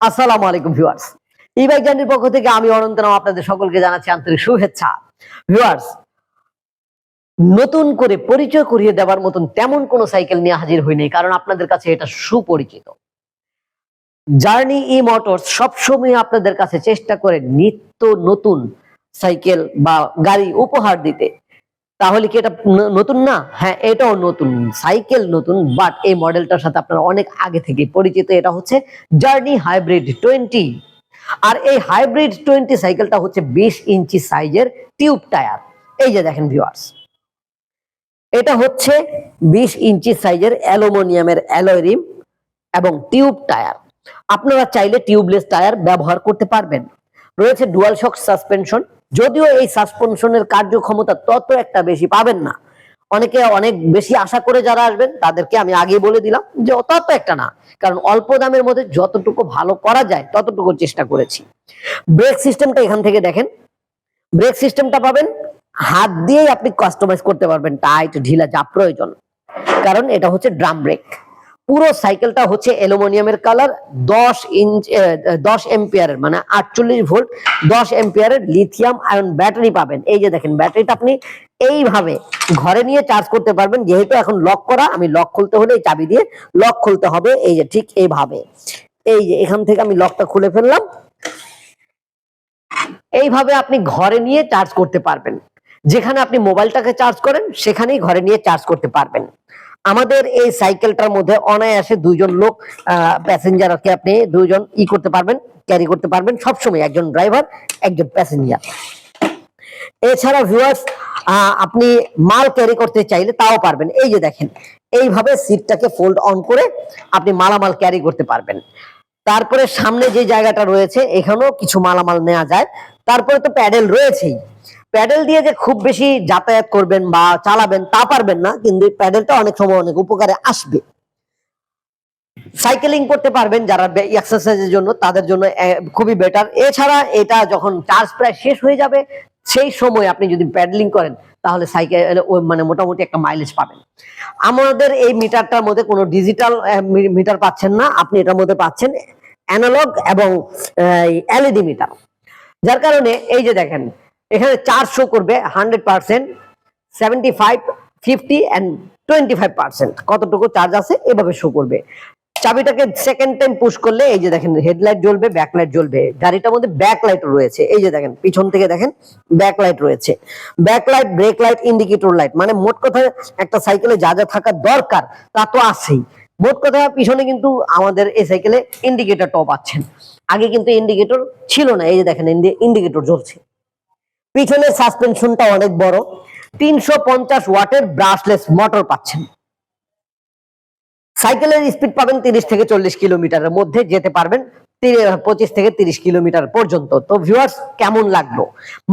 আসসালামু আলাইকুম ভিউয়ার্স ই বাইক জার্নির পক্ষ থেকে আমি অনন্ত রাও আপনাদের সকলকে জানাচ্ছি আন্তরিক শুভেচ্ছা। ভিউয়ার্স নতুন করে পরিচয় করিয়ে দেওয়ার মতন তেমন কোন সাইকেল নিয়ে হাজির হইনি কারণ আপনাদের কাছে এটা সুপরিচিত। জার্নি ই মোটরস সবসময় আপনাদের কাছে চেষ্টা করে নিত্য নতুন সাইকেল বা গাড়ি উপহার দিতে। তাহলে কি এটা নতুন না? হ্যাঁ এটাও নতুন। সাইকেল নতুন বাট এই মডেলটার সাথে আপনারা অনেক আগে থেকে পরিচিত। এটা হচ্ছে জার্নি হাইব্রিড টোয়েন্টি আর এই হাইব্রিড টোয়েন্টি সাইকেলটা হচ্ছে বিশ ইঞ্চি সাইজের টিউব টায়ার এই যে দেখেন ভিউয়ার্স এটা হচ্ছে বিশ ইঞ্চি সাইজের অ্যালুমিনিয়ামের অ্যালয় রিম এবং টিউব টায়ার আপনারা চাইলে টিউবলেস টায়ার ব্যবহার করতে পারবেন। রয়েছে ডুয়াল শক সাসপেনশন যদিও এই সাসপেনশনের কার্যক্ষমতা তত একটা বেশি পাবেন না। অনেকে অনেক বেশি আশা করে যারা আসবেন, তাদেরকে আমি আগে বলে দিলাম যে তত একটা না। কারণ অল্প দামের মধ্যে যতটুকু ভালো করা যায়, ততটুকু চেষ্টা করেছি। ব্রেক সিস্টেমটা এখান থেকে দেখেন। ব্রেক সিস্টেমটা পাবেন, হাত দিয়েই আপনি কাস্টমাইজ করতে পারবেন টাইট ঢিলা, যা প্রয়োজন। কারণ এটা হচ্ছে ড্রাম ব্রেক পুরো সাইকেলটা হচ্ছে অ্যালুমিনিয়ামের কালার, দশ ইঞ্চ দশ এম্পিয়ারের মানে আটচল্লিশ ভোল্ট, দশ এম্পিয়ারের লিথিয়াম আয়ন ব্যাটারি পাবেন। এই যে দেখেন, ব্যাটারিটা আপনি এইভাবে ঘরে নিয়ে চার্জ করতে পারবেন। যেহেতু এখন লক করা, আমি লক খুলতে হলে চাবি দিয়ে লক খুলতে হবে। এই যে ঠিক এইভাবে। এই যে এখান থেকে আমি লকটা খুলে ফেললাম। এইভাবে আপনি ঘরে নিয়ে চার্জ করতে পারবেন। যেখানে আপনি মোবাইলটাকে চার্জ করেন, সেখানেই ঘরে নিয়ে চার্জ করতে পারবেন। আমাদের এই সাইকেলটার মধ্যে অনায়াসে দুইজন লোক প্যাসেঞ্জারকে আপনি দুইজন ই করতে পারবেন ক্যারি করতে পারবেন। সবসময় একজন ড্রাইভার একজন প্যাসেঞ্জার এছাড়া ভিউয়ার্স আপনি মাল ক্যারি করতে চাইলে তাও পারবেন। এই যে দেখেন, এইভাবে সিটটাকে ফোল্ড অন করে আপনি মালামাল ক্যারি করতে পারবেন। তারপরে সামনে যে জায়গাটা রয়েছে, এখানেও কিছু মালামাল নেওয়া যায়। তারপরে তো প্যাডেল রয়েছেই। প্যাডেল দিয়ে যে খুব বেশি যাতায়াত করবেন বা চালাবেন তা পারবেন না, কিন্তু প্যাডেলটা অনেক সময় অনেক উপকারে আসবে। সাইকেলিং করতে পারবেন যারা এক্সারসাইজের জন্য, তাদের জন্য খুবই বেটার এছাড়া এটা যখন চার্জ প্রায় শেষ হয়ে যাবে, সেই সময় আপনি যদি প্যাডেলিং করেন, তাহলে সাইকেল মানে মোটামুটি একটা মাইলেজ পাবেন। আমাদের এই মিটারটার মধ্যে কোনো ডিজিটাল মিটার পাচ্ছেন না, আপনি এটার মধ্যে পাচ্ছেন অ্যানালগ এবং এলইডি মিটার যার কারণে, এই যে দেখেন এখানে চার্জ শো করবে hundred percent seventy five fifty and twenty five percent কতটুকু চার্জ আছে? এভাবে শো করবে। চাবিটাকে সেকেন্ড টাইম পুশ করলে, এই যে দেখেন হেডলাইট জ্বলবে ব্যাকলাইট জ্বলবে। গাড়িটার মধ্যে ব্যাকলাইট রয়েছে। এই যে দেখেন, পিছন থেকে দেখেন ব্যাকলাইট রয়েছে। Backlight brake light indicator light মানে মোট কথা, একটা সাইকেলে যা যা থাকা দরকার, তা তো আছেই। মোট কথা, পিছনে কিন্তু আমাদের এই সাইকেলে ইন্ডিকেটর টপ পাচ্ছেন আগে কিন্তু ইন্ডিকেটর ছিল না। এই যে দেখেন ইন্ডিকেটর জ্বলছে। পিছনের সাসপেনশনটা অনেক বড়। তিনশো পঞ্চাশ ওয়াটের ব্রাশলেস মোটর পাচ্ছেন। সাইকেলের স্পিড পাবেন তিরিশ থেকে চল্লিশ কিলোমিটারের মধ্যে, যেতে পারবেন পঁচিশ থেকে তিরিশ কিলোমিটার পর্যন্ত। তো ভিউয়ার্স কেমন লাগল?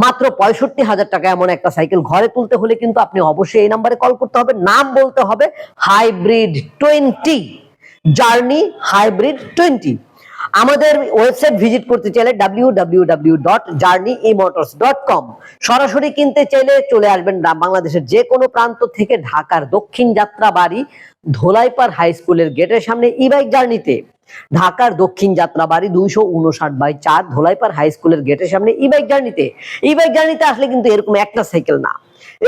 মাত্র পঁয়ষট্টি হাজার টাকা এমন একটা সাইকেল ঘরে তুলতে হলে কিন্তু আপনি অবশ্যই এই নাম্বারে কল করতে হবে। নাম বলতে হবে hybrid twenty journey hybrid twenty আমাদের ওয়েবসাইট ভিজিট করতে চাইলে কম সরাসরি কিনতে চাইলে চলে আসবেন বাংলাদেশের যে কোনো প্রান্ত থেকে ঢাকার দক্ষিণ যাত্রা বাড়ি ধোলাইপাড় হাই স্কুলের গেটের সামনে ই বাইক জার্নিতে ঢাকার দক্ষিণ যাত্রা বাড়ি দুইশো উনষাট বাই চার ধোলাইপাড় হাই স্কুলের গেটের সামনে ই বাইক জার্নিতে ই বাইক জার্নিতে আসলে কিন্তু এরকম একটা সাইকেল না।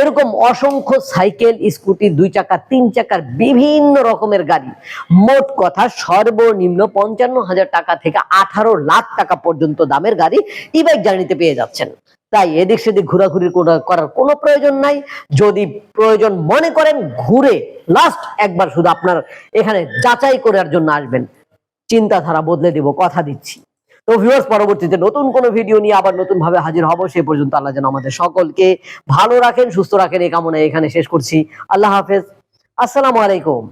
এরকম অসংখ্য সাইকেল স্কুটি দুই চাকা তিন চাকার বিভিন্ন রকমের গাড়ি। মোট কথা সর্বনিম্ন পঞ্চান্ন হাজার টাকা থেকে আঠারো লাখ টাকা পর্যন্ত দামের গাড়ি ই বাইক জার্নিতে পেয়ে যাচ্ছেন। তাই এদিক সেদিক ঘোরাঘুরি করার কোনো প্রয়োজন নাই। যদি প্রয়োজন মনে করেন, ঘুরে লাস্ট একবার শুধু আপনার এখানে যাচাই করার জন্য আসবেন। চিন্তাধারা বদলে দেব, কথা দিচ্ছি। তো ভিউয়ার্স পরবর্তীতে নতুন কোনো ভিডিও নিয়ে আবার নতুন ভাবে হাজির হব, সে পর্যন্ত আল্লাহ যেন আমাদের সকলকে ভালো রাখেন, সুস্থ রাখেন, এই কামনা এখানে শেষ করছি। আল্লাহ হাফেজ। আসসালামু আলাইকুম।